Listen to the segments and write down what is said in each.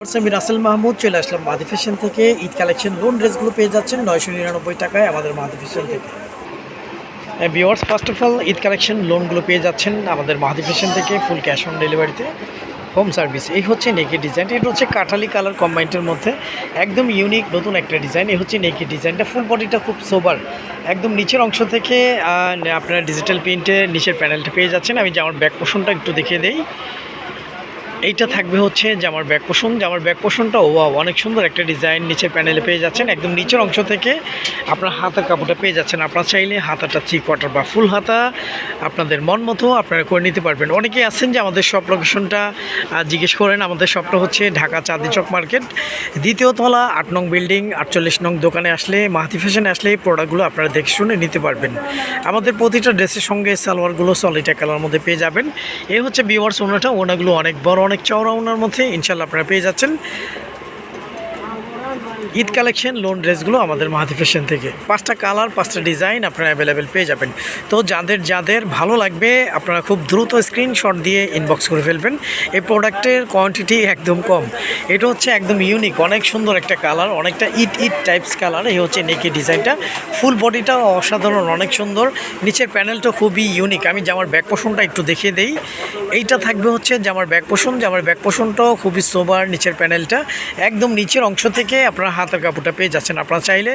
আমি রাসেল মাহমুদ চলে আসলাম মাদি থেকে। ঈদ কালেকশন লোন ড্রেসগুলো পেয়ে যাচ্ছেন নয়শো নিরানব্বই টাকায় আমাদের মাদি থেকে। বিওয়ার্স first of all Eid collection লোনগুলো পেয়ে যাচ্ছেন আমাদের মাহাদি থেকে ফুল ক্যাশ অন ডেলিভারিতে হোম সার্ভিস এই হচ্ছে নেকি ডিজাইন এটা হচ্ছে কাঠালি কালার কম্বাইন্টের মধ্যে। একদম ইউনিক নতুন একটা ডিজাইন এই হচ্ছে নেকি ডিজাইনটা ফুল বডিটা খুব সোবার একদম নিচের অংশ থেকে আপনার ডিজিটাল প্রিন্টে নিচের প্যানেলটা পেয়ে যাচ্ছেন। আমি যে আমার ব্যাক পোষণটা একটু দেখিয়ে দিই। এইটা থাকবে হচ্ছে জামার ব্যাক পোষণ জামার ব্যাক পোষণটা, ও অনেক সুন্দর একটা ডিজাইন নিচের প্যানেলে পেয়ে যাচ্ছেন। একদম নিচের অংশ থেকে আপনার হাতার কাপড়টা পেয়ে যাচ্ছেন। আপনারা চাইলে হাতাটা থ্রি কোয়ার্টার বা ফুল হাতা আপনাদের মন মতো আপনারা করে নিতে পারবেন। অনেকেই আছেন যে আমাদের শপ লোকেশনটা জিজ্ঞেস করেন, আমাদের শপটা হচ্ছে ঢাকা চাঁদি চক মার্কেট দ্বিতীয় তলা, আট নং বিল্ডিং আটচল্লিশ নং দোকানে আসলে মাহাতি ফ্যাশনে আসলে এই প্রোডাক্টগুলো আপনারা দেখে শুনে নিতে পারবেন। আমাদের প্রতিটা ড্রেসের সঙ্গে সালোয়ারগুলো সলিটা কালার মধ্যে পেয়ে যাবেন। এই হচ্ছে বিওয়ার্স ওনাটা ওনাগুলো অনেক বড় অনেক চওড়া ওনার মধ্যে ইনশাল্লাহ আপনারা পেয়ে যাচ্ছেন। ঈদ কালেকশন, লোন ড্রেসগুলো আমাদের মাহাতি ফ্যাশন থেকে। পাঁচটা কালার, পাঁচটা ডিজাইন আপনারা অ্যাভেলেবেল পেয়ে যাবেন। তো যাদের যাদের ভালো লাগবে, আপনারা খুব দ্রুত স্ক্রিনশট দিয়ে ইনবক্স করে ফেলবেন। এই প্রোডাক্টের কোয়ান্টিটি একদম কম। এটা হচ্ছে একদম ইউনিক অনেক সুন্দর একটা কালার, অনেকটা ইট ইট টাইপস কালার। এই হচ্ছে নেকি ডিজাইনটা। ফুল বডিটা অসাধারণ, অনেক সুন্দর। নিচের প্যানেলটা খুবই ইউনিক আমি জামার ব্যাক পোষণটা একটু দেখিয়ে দেই। এইটা থাকবে হচ্ছে জামার ব্যাক পোষণ জামার ব্যাক পোষণটাও খুবই সোবার নিচের প্যানেলটা। একদম নিচের অংশ থেকে আপনারা হাতার কাপড়টা পেয়ে যাচ্ছেন। আপনারা চাইলে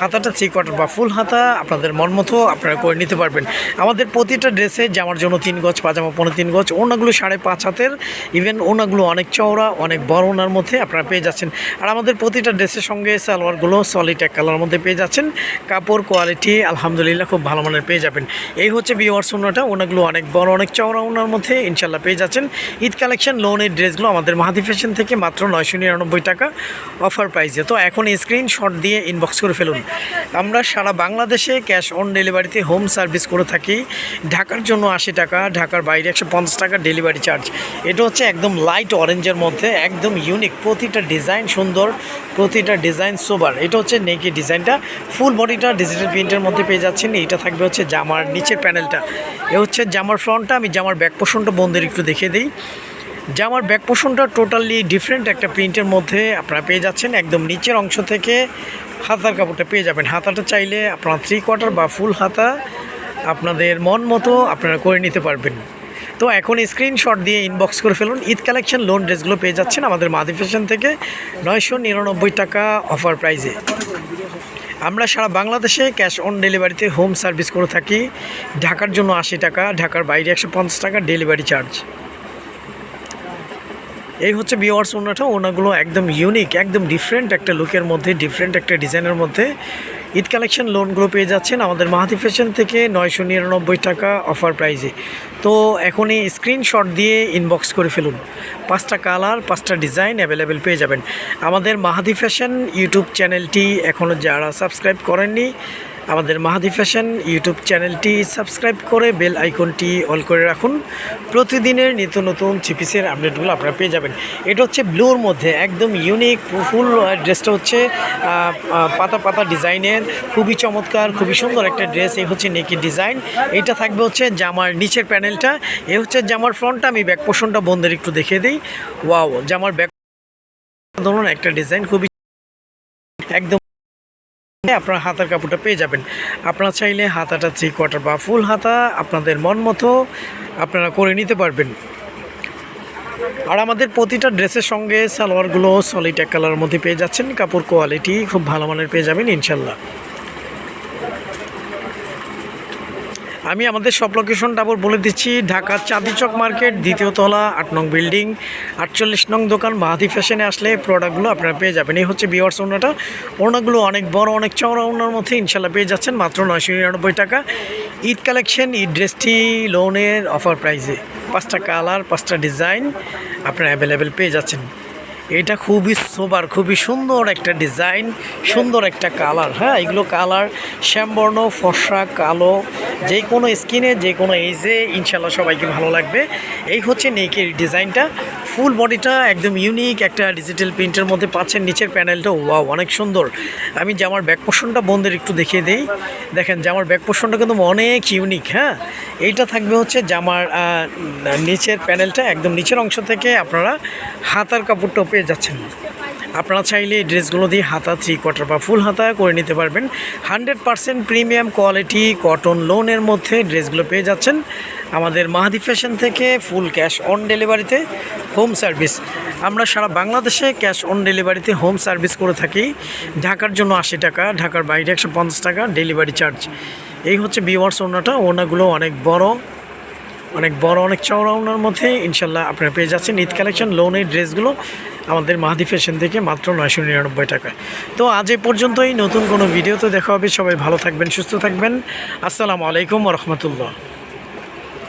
হাতাটা থ্রি কোয়ার্টার বা ফুল হাতা আপনাদের মন মতো আপনারা করে নিতে পারবেন। আমাদের প্রতিটা ড্রেসে জামার জন্য তিন গজ, পাজামা পনেরো তিন গজ ওনাগুলো সাড়ে পাঁচ হাতের। ইভেন ওনাগুলো অনেক চওড়া, অনেক বড় ওনার মধ্যে আপনারা পেয়ে যাচ্ছেন। আর আমাদের প্রতিটা ড্রেসের সঙ্গে সালোয়ারগুলো সলিড এক কালার মধ্যে পেয়ে যাচ্ছেন। কাপড় কোয়ালিটি আলহামদুলিল্লাহ খুব ভালো মানের পেয়ে যাবেন। এই হচ্ছে বিওয়ার্স ওনাটা ওনাগুলো অনেক বড়, অনেক চওড়া ওনার মধ্যে। ইনশাল্লাহ পেয়ে যাচ্ছেন। ঈদ কালেকশন লোনের ড্রেসগুলো আমাদের মাহাদি ফ্যাশন থেকে মাত্র নয়শো নিরানব্বই টাকা অফার প্রাইসে তো এখন স্ক্রিনশট দিয়ে ইনবক্স করে ফেলুন। আমরা সারা বাংলাদেশে ক্যাশ অন ডেলিভারিতে হোম সার্ভিস করে থাকি। ঢাকার জন্য আশি টাকা, ঢাকার বাইরে একশো পঞ্চাশ টাকা ডেলিভারি চার্জ এটা হচ্ছে একদম লাইট অরেঞ্জের মধ্যে, একদম ইউনিক প্রতিটা ডিজাইন সুন্দর, প্রতিটা ডিজাইন সোবার এটা হচ্ছে নেকি ডিজাইনটা ফুল বডিটা ডিজিটাল প্রিন্টের মধ্যে পেয়ে যাচ্ছেন। এইটা থাকবে হচ্ছে জামার নিচের প্যানেলটা এ হচ্ছে জামার ফ্রন্টটা আমি জামার ব্যাক পোষণটা বন্ধের একটু দেখিয়ে দিই। জামার ব্যাক পোষণটা টোটালি ডিফারেন্ট একটা প্রিন্টের মধ্যে আপনারা পেয়ে যাচ্ছেন। একদম নিচের অংশ থেকে হাতার কাপড়টা পেয়ে যাবেন। হাতাটা চাইলে আপনারা থ্রি কোয়ার্টার বা ফুল হাতা আপনাদের মন মতো আপনারা করে নিতে পারবেন। তো এখন স্ক্রিনশট দিয়ে ইনবক্স করে ফেলুন। ঈদ কালেকশন লোন ড্রেসগুলো পেয়ে যাচ্ছেন আমাদের মাদি ফ্যাশন থেকে নয়শো নিরানব্বই টাকা অফার প্রাইজে আমরা সারা বাংলাদেশে ক্যাশ অন ডেলিভারিতে হোম সার্ভিস করে থাকি। ঢাকার জন্য আশি টাকা, ঢাকার বাইরে একশো পঞ্চাশ টাকা ডেলিভারি চার্জ। এই হচ্ছে বিওয়ার্স ওনাটা, ওনাগুলো একদম ইউনিক একদম ডিফারেন্ট একটা লুকের মধ্যে ডিফারেন্ট একটা ডিজাইনের মধ্যে। ঈদ কালেকশন লোনগুলো পেয়ে যাচ্ছেন আমাদের মাহাতি ফ্যাশন থেকে নয়শো নিরানব্বই টাকা অফার প্রাইজে। তো এখনই স্ক্রিনশট দিয়ে ইনবক্স করে ফেলুন। পাঁচটা কালার, পাঁচটা ডিজাইন অ্যাভেলেবেল পেয়ে যাবেন। আমাদের মাহাতি ফ্যাশন ইউটিউব চ্যানেলটি এখনও যারা সাবস্ক্রাইব করেননি আমাদের মাহাদি ফ্যাশন ইউটিউব চ্যানেলটি সাবস্ক্রাইব করে বেল আইকনটি অল করে রাখুন। প্রতিদিনের নিত্য নতুন চিপিসের আপডেটগুলো আপনারা পেয়ে যাবেন। এটা হচ্ছে ব্লুর মধ্যে একদম ইউনিক ফুল ড্রেসটা হচ্ছে পাতা পাতা ডিজাইনের, খুবই চমৎকার, খুবই সুন্দর একটা ড্রেস এই হচ্ছে নেকি ডিজাইন এটা থাকবে হচ্ছে জামার নিচের প্যানেলটা। এ হচ্ছে জামার ফ্রন্টটা। আমি ব্যাক পোষণটা বন্ধের একটু দেখিয়ে দিই। ওয়াও জামার ব্যাক ধরুন একটা ডিজাইন খুবই একদম আপনার হাতার কাপড়টা পেয়ে যাবেন। আপনারা চাইলে হাতাটা থ্রি কোয়ার্টার বা ফুল হাতা আপনাদের মন মতো আপনারা করে নিতে পারবেন। আর আমাদের প্রতিটা ড্রেসের সঙ্গে সালোয়ারগুলো সলিড এক কালারের মধ্যে পেয়ে যাচ্ছেন। কাপড় কোয়ালিটি খুব ভালো মানের পেয়ে যাবেন ইনশাল্লাহ। আমি আমাদের সব লোকেশনটা আবার বলে দিচ্ছি। ঢাকা চাঁদিচক মার্কেট, দ্বিতীয় তলা, আট নং বিল্ডিং, আটচল্লিশ নং দোকান, মাহাদি ফ্যাশনে আসলে প্রোডাক্টগুলো আপনারা পেয়ে যাবেন। এই হচ্ছে বিওয়ার্স ওনাটা। ওনাগুলো অনেক বড়, অনেক চওড়া ওনার মধ্যে ইনশাল্লাহ পেয়ে যাচ্ছেন, মাত্র নয়শো নিরানব্বই টাকা। ঈদ কালেকশন ঈদ ড্রেসটি লোনের অফার প্রাইসে পাঁচটা কালার পাঁচটা ডিজাইন আপনারা অ্যাভেলেবেল পেয়ে যাচ্ছেন। এটা খুবই সোবার খুবই সুন্দর একটা ডিজাইন সুন্দর একটা কালার হ্যাঁ এগুলো কালার শ্যামবর্ণ, ফর্সা, কালো যে কোনো স্কিনে, যে কোনো এজে ইনশাল্লাহ সবাইকে ভালো লাগবে। এই হচ্ছে নেকের ডিজাইনটা। ফুল বডিটা একদম ইউনিক, একটা ডিজিটাল প্রিন্টের মধ্যে পাচ্ছেন, নিচের প্যানেলটা, ওয়াও, অনেক সুন্দর। আমি জামার ব্যাক পোর্শনটা বন্ধের একটু দেখিয়ে দিই। দেখেন জামার ব্যাক পোর্শনটা কিন্তু অনেক ইউনিক হ্যাঁ? এইটা থাকবে হচ্ছে জামার নিচের প্যানেলটা একদম নিচের অংশ থেকে আপনারা হাতার কাপড়টা পেয়ে যাচ্ছেন। আপনারা চাইলে এই ড্রেসগুলো দিয়ে হাতা থ্রি কোয়ার্টার বা ফুল হাতা করে নিতে পারবেন। Hundred percent premium quality cotton লোনের মধ্যে ড্রেসগুলো পেয়ে যাচ্ছেন। আমাদের মাহাদি ফ্যাশন থেকে ফুল ক্যাশ অন ডেলিভারিতে হোম সার্ভিস আমরা সারা বাংলাদেশে ক্যাশ অন ডেলিভারিতে হোম সার্ভিস করে থাকি। ঢাকার জন্য আশি টাকা, ঢাকার বাইরে একশো পঞ্চাশ টাকা ডেলিভারি চার্জ এই হচ্ছে বিওয়ার্স ওনাটা। ওনাগুলো অনেক বড় অনেক বড়, অনেক চওড়া ওনার মধ্যে ইনশাল্লাহ আপনারা পেয়ে যাচ্ছেন। ঈদ কালেকশন লোনের ড্রেসগুলো আমাদের মাহাদি ফ্যাশন থেকে মাত্র নয়শো নিরানব্বই টাকা। তো আজ এ পর্যন্তই, নতুন কোনো ভিডিওতে দেখা হবে। সবাই ভালো থাকবেন, সুস্থ থাকবেন। আসসালামু আলাইকুম রহমতুল্লাহ।